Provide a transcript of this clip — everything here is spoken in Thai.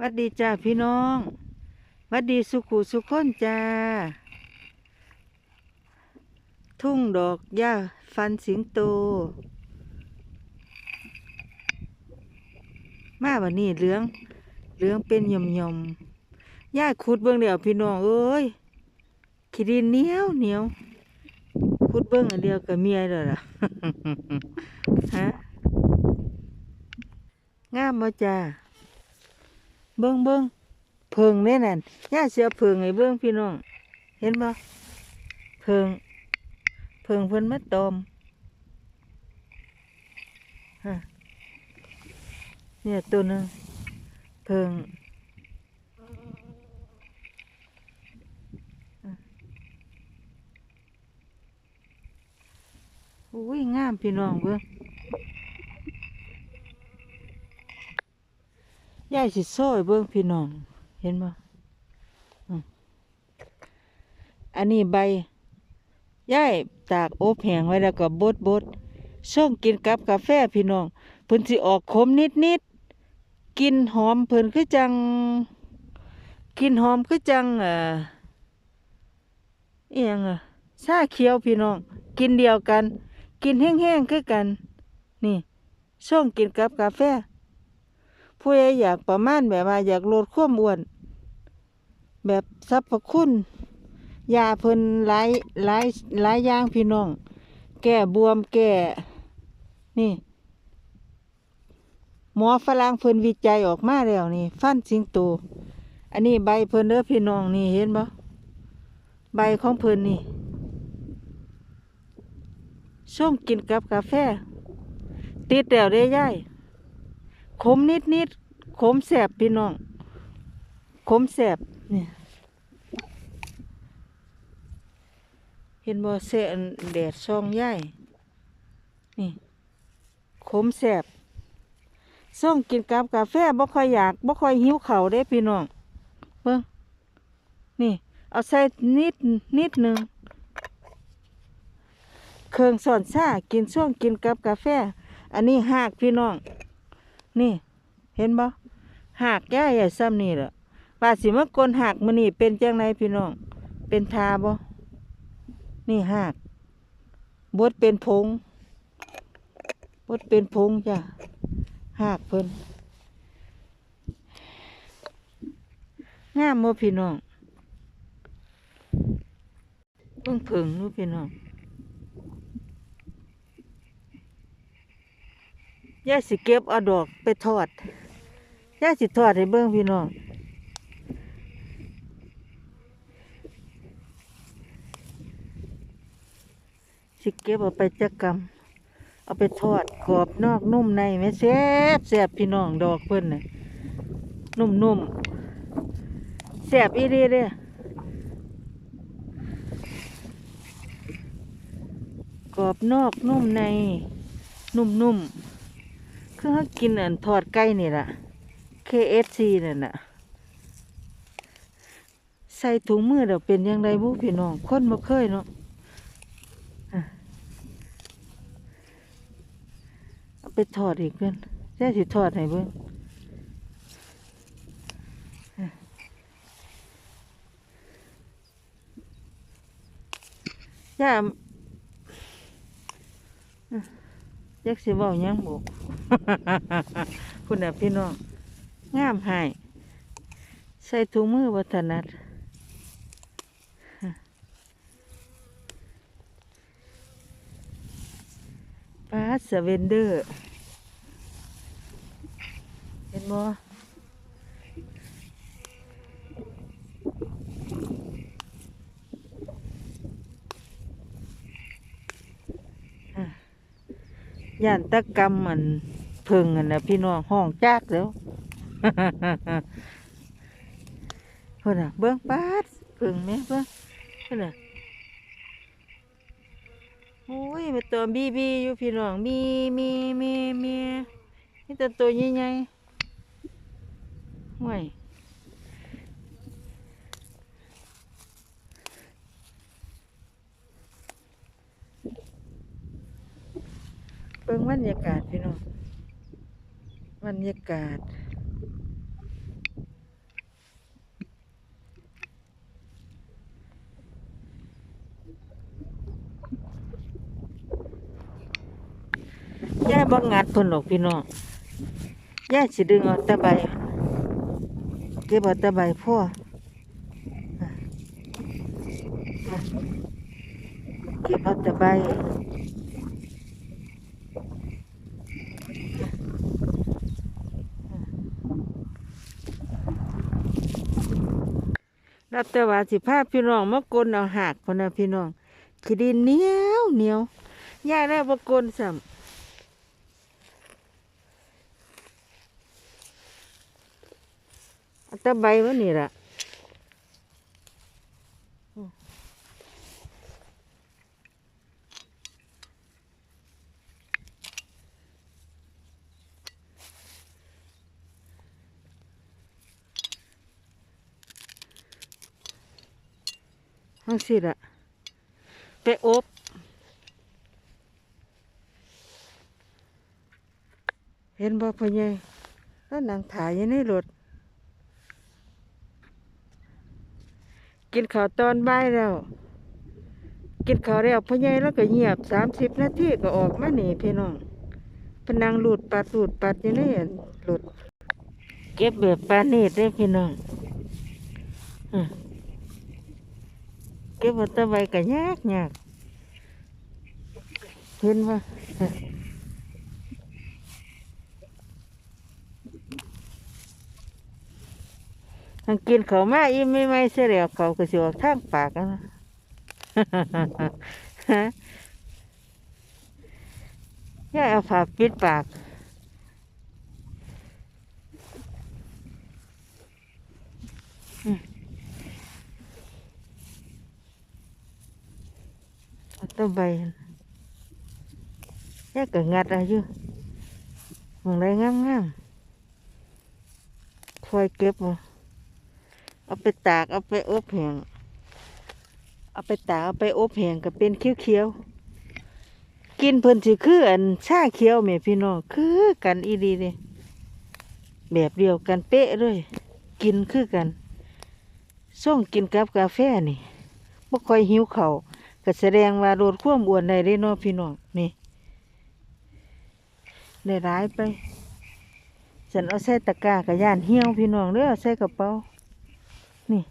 วัดดีจ้าพี่น้องวัดดีสุขุสุขคนจ้า ทุ่งดอกหญ้าฟันสิงโต มาวันนี้เหลือง เหลืองเป็นยมยมๆย่าขุดเบิ่งเดียวพี่น้องเอ้ยขี้ดินเหนียวเหนียวขุดเบิ่งอันเดียวกับเมียเลยล่ะฮะงามบ่จ้า เบิ้งเบิ้งเพิงแน่นั่นย่าเสียเพิงให้เบิ้งพี่น้อง เห็นบ่เพิง เพิงเพิ่นมาตอมฮะเนี่ยตัวหนึงเพิงอุ้ยงามพี่น้องเบิ้ง ยายสิซอยเบิ้งพี่น้อง เห็นบ่อืมอันนี้ใบย่ายตากอบแห้งไว้แล้วก็บดบดช่องกินกับกาแฟพี่น้องเพิ่นสิออกขมนิดนิดๆกินหอมเพิ่นคือจัง กินหอมคือจังเอ่ออียังอะชาเขียวพี่น้อง กินเดียวกัน กินแห้งๆคือกัน นี่ช่องกินกับกาแฟ ผู้ใดอยากประมาณแบบว่าอยากลดความอ้วน แบบสรรพคุณยาเพิ่นหลายหลายหลายอย่างพี่น้อง แก้บวมแก้นี่ หมอฝรั่งเพิ่นวิจัยออกมาแล้วนี่ ฟันสิงโตอันนี้ใบเพิ่นเด้อพี่น้องนี่เห็นบ่ใบของเพิ่นนี่ช่วงกินกับกาแฟ ติดแล้วเด้ยาย ขมนิดนิดขมแสบพี่น้องขมแสบเนี่ยเห็นบ่เสนแดดซองย่ายนี่ขมแสบซ่องกินกับกาแฟบ่ค่อยอยากบ่ค่อยหิวเข้าวเด้พี่น้องเบิ่งนี่ เอาใส่นิดนิดหนึ่งเครื่องสอนซ่ากินช่วงกินกับกาแฟ อันนี้หากพี่น้อง นี่ เห็นบ่หากแย่ใหญ่ซ้ำนี่แหละว่าสิมากลหักมันนี่เป็นจังไรพี่น้อง เป็นทาบ่นี่หากบดเป็นพงบดเป็นพงจ้ะหากเพิ่นงามบ่พี่น้องเบิ่งเผิงนู่พี่น้อง ย่าสิเก็บเอาดอกไปทอดย่าสิทอดให้เบิ่งพี่น้องสิเก็บเอาไปจักกรรมเอาไปทอดกรอบนอกนุ่มในแม่แซ่บแซ่บพี่น้องดอกเพิ่นน่ะนุ่มนุ่มๆแซ่บอีเด้เด้กรอบนอกนุ่มในนุ่มนุ่ม ๆคือเขากินอันทอดไก่นี่ละ KFC นั่นน่ะ ใส่ถุงมือเดี๋ยวเป็นยังไงบุพี่น้องคนบ่เคยเนาะเอาไปทอดอีกเพื่อนแค่สิทอดให้เบิ่อะย่าอยักสิเว้าหยังบุ คุณนะพี่น้องงามให้ใส่ถุงมือวัฒนัดปลาสเวนเดอร์ เห็นบ่ย่านตะกรรมมัน พึ่งอันะพี่น้องห้องจากแล้วเพิ่นน่ะเบิ่งปาดพิ่งแม่เบิ่งเพิ่นน่ะโอ้ยเป็นตัวบีบีอยู่พี่น้องมีมีมีมีนี่แต่ตัวใหญ่ๆห่วยเบิ่งบรรยากาศพี่น้อง บรรยากาศ ย่าบังงัดเพิ่นหอกพี่น้องย่าสิดึงเอาตะใบ เก็บเอาตะใบพ่อเก็บเอาตะใบ รับแต่ว่าสิภาพี่น้องมากลนเอาหากพนนะพี่น้องคือดินเหนียวเหนียวยาได้มากลนซ้ำเอาแตะใบมันนี่ล่ะ ห้องสิล่ะไปอบเห็นบ่พ่อใหญ่แล้วนางถ่ายอยู่ในรถกินข้าวตอนบ่ายแล้ว กินข้าวแล้วพ่อใหญ่แล้วก็เงียบสามสิบนาทีก็ออกมาหนีพี่น้องเพนนังหลุดปัดหลุดปัดอยู่ในอันหลุด เก็บแบบปานีได้พี่น้องอ ก็บวัตะไว้ก็ยากยากเห็นว่าทางกินเขาวมาอิ่มไม่ไม่เสียแล้วเขาก็สิออกทางปากนะฮะย่าเอาผ้าปิดปาก อืมเอา ต้นใบหั่นย่าก็งัดเอาอยู่มองได้งามงามๆคอยเก็บเอาเอาไปตากเอาไปอบแห้งเอาไปตากเอาไปอบแห้งก็เป็นเขียวๆกินเพิ่นสิคืออันชาเขียวแม่พี่น้องคือกันอีดีเลยแบบเดียวกันเป๊ะเลยกินคือกันส่งกินกับกาแฟนี่บ่ค่อยหิวเขาว ก็แสดงว่าลดความอ้วนได้เด้เนาะพี่น้องนี่ได้ร้ายไปฉันเอาใส่ตะกร้ากระย่านเหี้ยวพี่น้องเด้อเอาใส่กระเป๋านี่